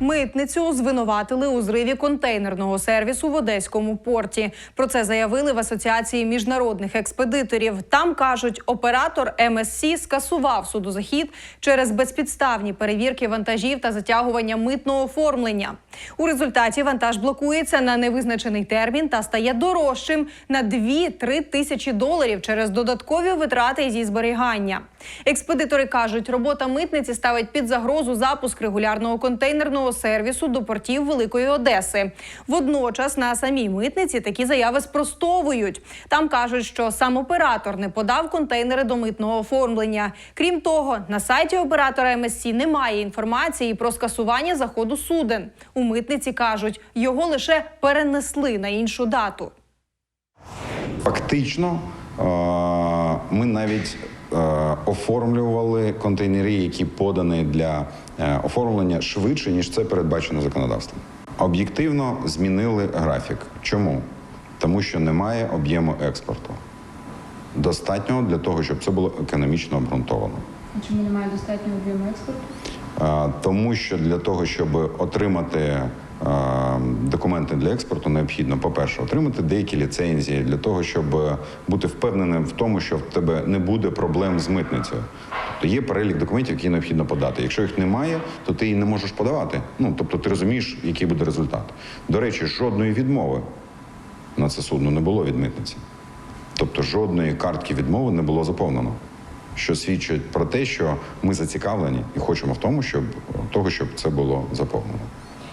Митницю звинуватили у зриві контейнерного сервісу в Одеському порті. Про це заявили в Асоціації міжнародних експедиторів. Там кажуть, оператор МСС скасував судозахід через безпідставні перевірки вантажів та затягування митного оформлення. У результаті вантаж блокується на невизначений термін та стає дорожчим на 2-3 тисячі доларів через додаткові витрати зі зберігання. Експедитори кажуть, робота митниці ставить під загрозу запуск регулярного контейнерного сервісу до портів Великої Одеси. Водночас на самій митниці такі заяви спростовують. Там кажуть, що сам оператор не подав контейнери до митного оформлення. Крім того, на сайті оператора МСЦ немає інформації про скасування заходу суден. У митниці кажуть, його лише перенесли на іншу дату. Фактично, ми навіть оформлювали контейнери, які подані для е, оформлення швидше, ніж це передбачено законодавством. Об'єктивно змінили графік. Чому? Тому що немає об'єму експорту. Достатнього для того, щоб це було економічно обґрунтовано. А Чому немає достатнього об'єму експорту? Е, Тому що для того, щоб отримати е, документи для експорту, необхідно, по-перше, отримати деякі ліцензії для того, щоб бути впевненим в тому, що в тебе не буде проблем з митницею. Тобто є перелік документів, які необхідно подати. Якщо їх немає, то ти їх не можеш подавати. Ну тобто, ти розумієш, який буде результат. До речі, жодної відмови на це судно не було від митниці. Тобто жодної картки відмови не було заповнено, що свідчить про те, що ми зацікавлені і хочемо в тому, щоб того, щоб це було заповнено.